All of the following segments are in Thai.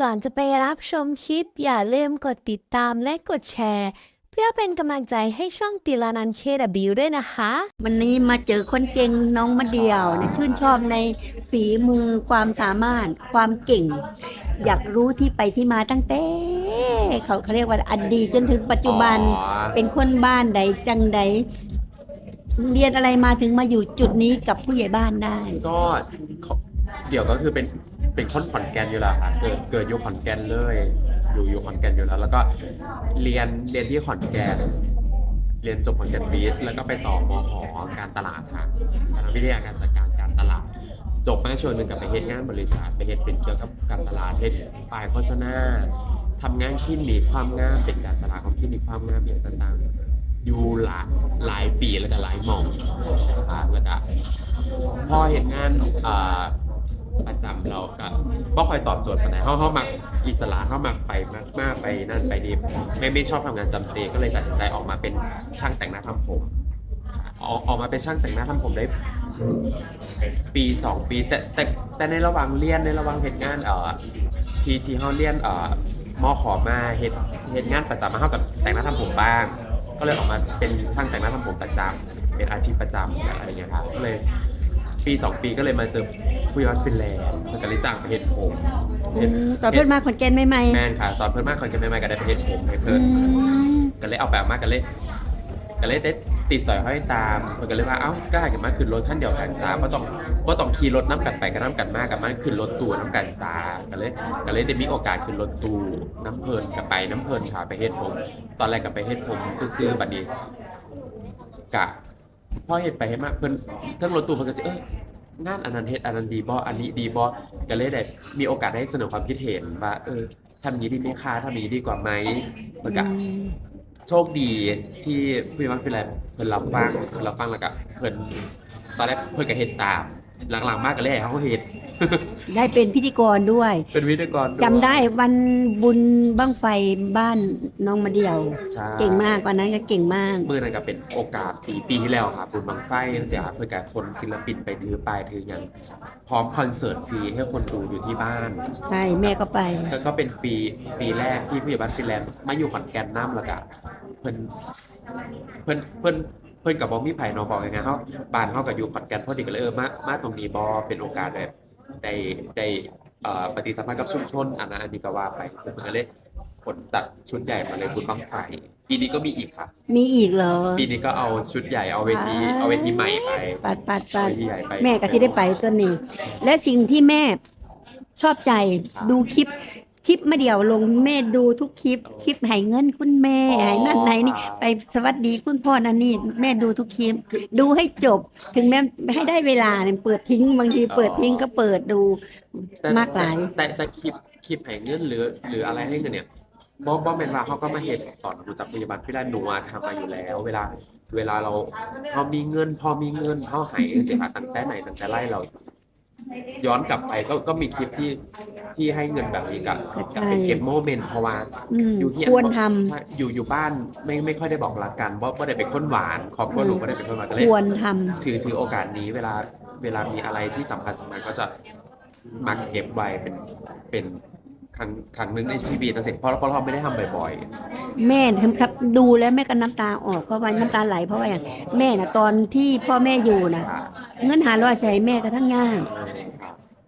ก่อนจะไปรับชมคลิป อย่าลืมกดติดตามและกดแชร์ เพื่อเป็นกำลังใจให้ช่องติลานันเคดบิวด้วยนะคะ วันนี้มาเจอคนเก่งน้องมะเดียวนะชื่นชอบในฝีมือความสามารถความเก่ง อยากรู้ที่ไปที่มาตั้งแต่เขาเขาเรียกว่าอดีตจนถึงปัจจุบันอ๋อ เป็นคนบ้านใดจังใดเรียนอะไรมาถึงมาอยู่จุดนี้กับผู้ใหญ่บ้านได้ ก็เขา เดี๋ยวก็คือเป็นเป็นคนขอนแก่นอยู่แล้วค่ะเกิดเกิดอยู่ขอนแก่นเลย อยู่อยู่ขอนแก่นอยู่แล้ว แล้วก็เรียนเรียนที่ขอนแก่นเรียนจบขอนแก่นบีสแล้วก็ไปต่อมหการตลาดค่ะคณะวิทยาการจัดการการตลาด จบมาชวงหนึ่งกับไปเฮ็ดงานบริษัทไปเฮ็ดเป็นเกี่ยวกับการตลาดเฮ็ดฝ่ายโฆษณาทำงานคลินิกความงามเป็นการตลาดของคลินิกความงามอย่างต่างๆ อยู่หลายหลายปีแล้วก็หลายหม่องนะคะแล้วก็พอเห็นงานอ่า ประจำเราก็บ่ค่อยตอบโจทย์ปานใดเฮาเฮามักอิสระเฮามักไปมากมากไปนั่นไปนี่ไม่ไม่ชอบทำงานจำเจ ก็เลยตัดสินใจออกมาเป็นช่างแต่งหน้าทำผมออกออกมาเป็นช่างแต่งหน้าทำผมได้ ปีสองปีแต่แต่แต่ในระหว่างเรียนในระหว่างเหตุงานเอ่อที่ที่เขาเรียนเอ่อมอขอมาเหตุเหตุงานประจำมาเข้ากับแต่งหน้าทำผมบ้าง ก็เลยออกมาเป็นช่างแต่งหน้าทำผมประจำเป็นอาชีพประจำอะไรอย่างเงี้ยครับก็เลย ปีสองปีก็เลยมาเจอผู้ยอดฟินแลนด์มันก็เลยจ้างไปเห็ดผมอืเฮ็ดมตอนเพื่อนมาขอนแก่นใหม่แม่นค่ะ ตอนเพิ่นมากคนกันใหม่ๆก็ได้ไปเห็ดผมให้ๆอืเพิ่นม ก็เลยเอาแบบมาก็เลยก็เลยได้ติดสอยห้อยตามเพิ่นก็เลยว่าเอ้าก็ให้กันมาขึ้นรถขั้นเดียวกันสาบ่ต้องบ่ต้องขี่รถน้ำกันไปก็น้ำกันมากกับมาขึ้นรถตู้น้ำกันสาก็เลยก็เลยได้มีโอกาสขึ้นรถตู้น้ำเพลินกับไปน้ำเพลินค่ะไปเฮ็ดผม ตอนแรกก็ไปเฮ็ดผมซื่อๆบัดนี้กะ พอเห็นไปเห็นมาเพิ่นเทั้งรถตู้เพิ่นก็สิเอ้ยงานอันนั้นเฮ็ดอันนั้นดีบ่อันนี้ดีบ่ก็เลยได้มีโอกาสได้เสนอความคิดเห็นว่าเออทำอย่างนี้ดีไหมคะทำอย่างนี้ดีกว่าไหมเพิ่นก็ โชคดีที่พี่มักเป็นไรเพิ่นรับฟังเพิ่นรับฟังแล้วก็เพิ่นตอนแรกเพิ่นก็เฮ็ดตาม หลังๆมากก็เลยให้เขาเฮ็ด ได้เป็นพิธีกรด้วยเป็นวิทยากรวยจำได้วันบุญบั้งไฟบ้านน้องมาเดียว ใช่เก่งมากวันนั้นก็เก่งมาก มือนั้นก็เป็นโอกาสปีปีที่แล้วครับบุญบังไฟยังเสียเพื่อการคนศิลปินไปถือป้ายถืออย่างพร้อมคอนเสิร์ตฟรีให้คนดูอยู่ที่บ้าน ใช่แม่ก็ไป ก็ก็เป็นปีปีแรกที่พี่บันฟินแลนด์มาอยู่ขอนแก่นน้ำแล้วก็เพิ่นเพิ่นเพิ่นเพิ่นกับบอมมี่ไผ่เนอบอกยังไงเขาบ้านเขากับอยู่ขอนแก่นพอดีก็เลยเออมามาตรงนี้บอเป็นโอกาสแบบ ได้ได้เอ่อปฏิสัมพันธ์กับชุมชนอันนั้นอันนี้ก็ว่าไปเพิ่นก็เลยขนตัดชุดใหญ่มาเลยบุญบังไฟปีนี้ก็มีอีกค่ะ มีอีกเหรอปีนี้ก็เอาชุดใหญ่เอาเวทีอ่าเอาเวทีใหม่ไปปัดปัดเอาปัดเวทีใหญ่ไปแม่ก็สิได้ไปตัวนี้ และสิ่งที่แม่ชอบใจดูคลิป คลิปมาเดียวลงแม่ดูทุกคลิป คลิปให้เงินคุณแม่ให้นั่นไหนนี่ไปสวัสดีคุณพ่อนั่นนี่แม่ดูทุกคลิป ดูให้จบ ถึงแม้ให้ได้เวลาเนี่ยเปิดทิ้งบางทีเปิดทิ้งก็เปิดดูแต่มากหลายแต่แต่คลิปคลิปให้เงินหรือ หรืออะไรให้เงินเนี่ยบอมบอมเป็นว่าเขาก็มาเห็นสอนรู้จักพยาบาลพี่แลนหนัวทำมาอยู่แล้ว เวลา เวลาเราพอมีเงิน พอมีเงินพอใหายเสียหาตั้งแต่ไหนตั้งแต่ไล่เรา ย้อนกลับไปก็ก็มีคลิปที่ที่ให้เงินแบบนี้กับใช่กับเป็นเก็บโมเมนต์เพราะว่า อืมอยู่ที่ควรทำ ใช่อยู่อยู่บ้านไม่ไม่ค่อยได้บอกรักกันเพราะว่าได้เป็นคนหวานครอบครัวหนูไม่ได้เป็นคนหวานก็เลยควรทำ ถือถือโอกาสนี้เวลาเวลามีอะไรที่สำคัญสำคัญก็จะมักเก็บไว้เป็นเป็นครั้งครั้งหนึงในชีวิตนะสิเพราะเพราะเราไม่ได้ทำบ่อย แม่ครับดูแล้วแม่ก็น้ำตาออกเพราะว่าน้ำตาไหลเพราะว่าอย่างแม่น่ะตอนที่พ่อแม่อยู่นะๆค่ะเงินหาร้อยใส่แม่ก็ทั้งย่าง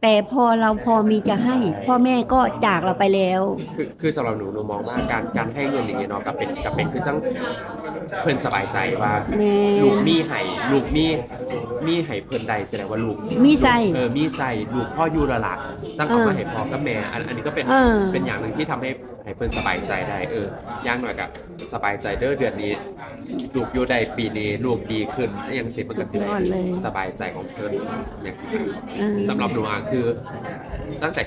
แต่พอเราพอมีจะให้ พ่อแม่ก็จากเราไปแล้ว คือคือสำหรับหนูหนูมองว่าการการให้เงินอย่างเงี้ยเนาะกับเป็นกับเป็นคือจังเพิ่นสบายใจว่าแม่ ลูกมีให้ลูกมีมีให้เพิ่นใดแสดงว่าลูกมีใส่ เออมีใส่ลูกพ่ออยู่และล่ะจังเอามาเออให้พ่อกับแม่อันอันนี้ก็เป็นเออ เป็นอย่างหนึ่งที่ทำให้ให้เพิ่นสบายใจได้เออย่างหน่อยกับสบายใจเด้อเดือนนี้ลูกอยู่ได้ปีนี้ลูกดีขึ้นอหยังสิมันก็สิสุดยอดเลยสบายใจของเพิ่นอย่างสิ เออ สำหรับหนูอะคือตั้งแต่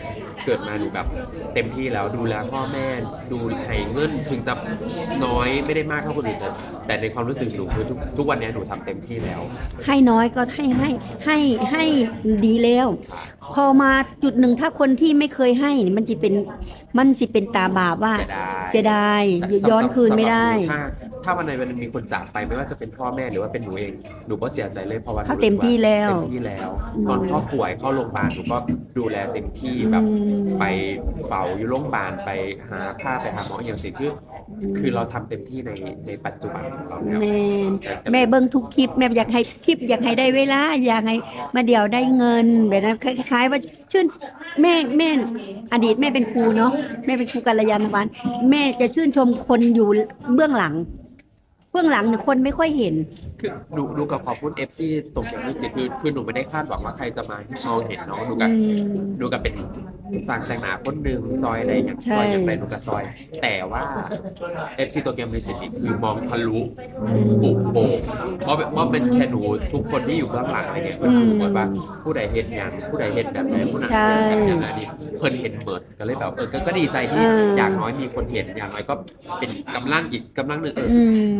เกิดมาหนูแบบเต็มที่แล้วดูแลพ่อแม่ดูให้เงินถึงจะน้อยไม่ได้มากเท่าคนอื่นแต่แต่ในความรู้สึกหนูคือทุกทุกวันนี้หนูทำเต็มที่แล้ว ให้น้อยก็ให้ให้ให้ให้ดีแล้ว พอมาจุดหนึ่งถ้าคนที่ไม่เคยให้นี่มันจะเป็นมันสิเป็นตาบาปว่า เสียดายเสียดายย้อนคืนไม่ได้ สำหรับหนูถ้า ถ้าวันใดวันหนึงมีคนจากไปไม่ว่าจะเป็นพ่อแม่หรือว่าเป็นหนูเองหนูก็เสียใจเลยเพราะว่าหนูเขาเต็มที่แล้วเต็มที่แล้ว อืม ตอนพ่อป่วยเข้าโรงพยาบาลหนูก็ดูแลเต็มที่แบบอืมไปเฝ้าอยู่โรงพยาบาลไปหาผ้าไปหาหมออย่างสิคืออคือเราทำเต็มที่ในในปัจจุบันของเราแล้วแม่แม่เบิ่งทุกคลิปแม่อยากให้คลิปอยากให้ได้เวลาอยากให้มาเดี๋ยวได้เงินแบบนั้นคล้ายๆว่าชื่นแม่แม่อดีตแม่เป็นครูเนาะแม่เป็นครูกัลยาณวัฒน์แม่จะชื่นชมคนอยู่เบื้องหลัง เบื้องหลังเนี่ยคนไม่ค่อยเห็นคือดูดูกับขอบคุณเอฟซีตรงอย่างนี้สิคือคือหนูไม่ได้คาดหวังว่าใครจะมาให้มองเห็นเนาะดูกับอืมดูกับเป็นสั่งแต่งหนาคนหนึ่งซอยอะไรอย่างใช่ซอยอย่างไรดูกับซอย แต่ว่าเอฟซีตัวเกมในสิทธิ์คือมองทะลุปุกโป่งเพราะว่าเป็นแค่หนูทุกคนที่อยู่เบื้องหลังอะไรเงี้ยมันรู้หมดว่าผู้ใดเห็นอย่างผู้ใดเห็นแบบไหนผู้นั้นใช่แบบอย่างอันนี้เพิ่นเห็นเบิดก็เลยแบบเออก็ก็ดีใจที่เออออย่างน้อยมีคนเห็นอย่างน้อยก็เป็นกำลังอีกกำลังหนึ่งเอออืม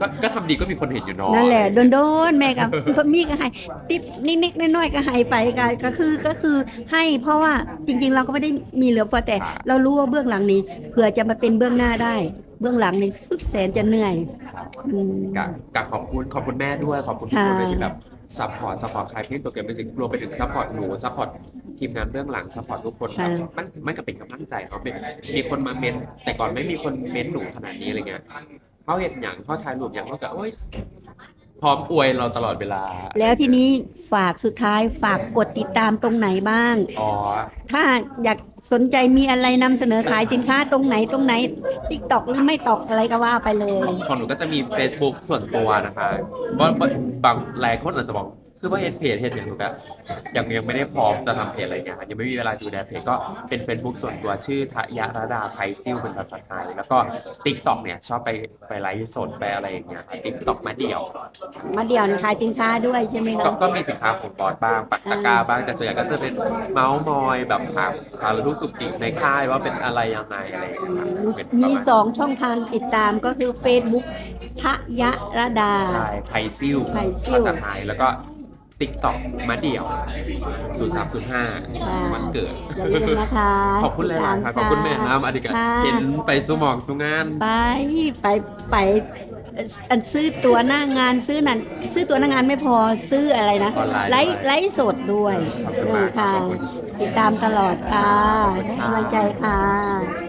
ก็ก็ทำดีก็มีคนเห็นอยู่เนาะนั่นแหละโดนๆแม่กับมีก็ให้ติปนิดๆน้อยๆก็ให้ไปก็ก็คือก็คือให้เพราะว่าจริง ๆ เราก็ไม่ได้มีเหลือเฟือแต่ เรารู้ว่าเบื้องหลังนี้เผื่อจะมาเป็นเบื้องหน้าได้ เบื้องหลังนี่สุดแสนจะเหนื่อยอืมกับกับขอบคุณขอบคุณแม่ด้วยขอบคุณทุกคนค่ะเลยที่แบบซัพพอร์ตซัพพอร์ตใครเพียงตัวเกมเป็นสิ่งรวมไปถึงซัพพอร์ตหนูซัพพอร์ตทีมงานเบื้องหลังซัพพอร์ตทุกคนครับมันมันก็เป็นกำลังใจเนาะเป็นมีคนมาเมนแต่ก่อนไม่มีคนเมนหนูขนาดนี้อะไรเงี้ยเขาเห็นอย่างเขาถ่ายรูปอย่างเขาก็โอ้ย พร้อมอวยเราตลอดเวลา แล้วทีนี้ฝากสุดท้ายฝากกดติดตามตรงไหนบ้าง อ๋อ ถ้าอยากสนใจมีอะไรนำเสนอขายสินค้าตรงไหนตรงไหนติ๊กตอกหรือไม่ตอกอะไรก็ว่าไปเลย ของหนูก็จะมี Facebook ส่วนตัวนะคะเพราะบางหลายคนอาจจะบอก คือว่าเห็นเพจเห็นอย่างหนูแบบยังยังไม่ได้พร้อมจะทำเพจอะไรเงี้ยยังไม่มีเวลาดูแลเพจก็เป็น Facebook ส่วนตัวชื่อทะยะระดาไพซิลเป็นภาษาไทย แล้วก็ TikTok เนี่ยชอบไปไปไลฟ์สดไปอะไรอย่างเงี้ย TikTok มาเดี่ยว มาเดี๋ยวขายสินค้าด้วยใช่ไหมก็คะ ก็มีสินค้าของบอสบ้างปักตะกร้าบ้างแต่ส่วนใหญ่ก็จะเป็นเมาส์มอยแบบถามสารทุกข์สุขดิบในค่ายว่าเป็นอะไรยังไงอะไรอย่างเงี้ยครับเป็นประมีมาณสองช่องทางติดตามก็คือ Facebook ทะยะระดา ใช่ไพซิลไพซิลภาษาไทยแล้วก็ TikTok มาเดี่ยว 0305 วันเกิด อย่าลืมนะคะขอบคุณหลายๆครับขอบคุณแม่น้ำอดีกาค่ะเห็นไปสุหมองสุงาน ไปไปไปอันซื้อตัวหน้างานซื้อนั่นซื้อตัวหน้างานไม่พอซื้ออะไรนะออนไลน์ไลฟ์ไลฟ์สดด้วยขอบคุณมากครับค่ะขอบคุณ ติดตามตลอดค่ะขอบคุณครับให้กำลังใจค่ะ